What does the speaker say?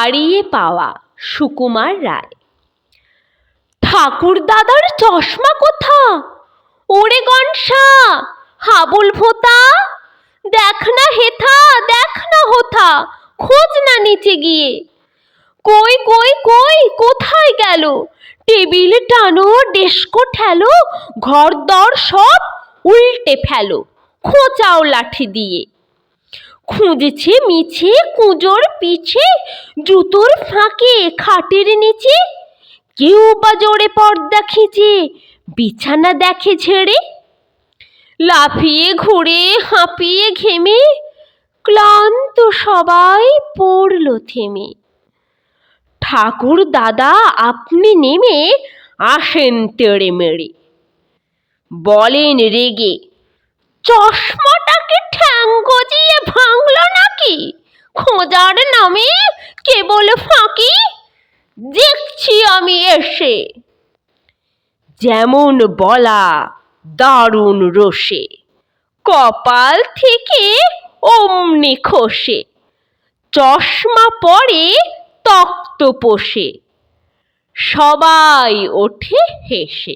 হারিয়ে পাওয়া সুকুমার রায়। ঠাকুর দাদার চশমা কোথা? ওরে গনসা, হাবুল ভোতা দেখ না হেথা, দেখ না হোথা, খোঁজ না নিচে গিয়ে। কই কই কই, কোথায় গেল? টেবিল টানো, ডেস্কো ঠেলো, ঘর দর সব উল্টে ফেলো, খোঁচাও লাঠি দিয়ে। খুঁজেছে মিছে কুঁজোর পিছে, জুতোর ফাঁকে খাটের নিচে। কেউ বা জোরে পর্দা খিচে, বিছানা দেখে ছেড়ে লাফিয়ে ঘুরে, হাঁপিয়ে ঘেমে, ক্লান্ত সবাই পড়ল থেমে। ঠাকুর দাদা, আপনি নেমে আসেন তেড়ে মেরে বলেন রেগে, চশমাটাকে ঠ্যাং গজিয়ে কেবল ফাঁকি? দেখছি আমি এসে। যেমন বলা দারুণ রোষে কপাল থেকে অমনি খসে, চশমা পরে তক্ত পোষে, সবাই ওঠে হেসে।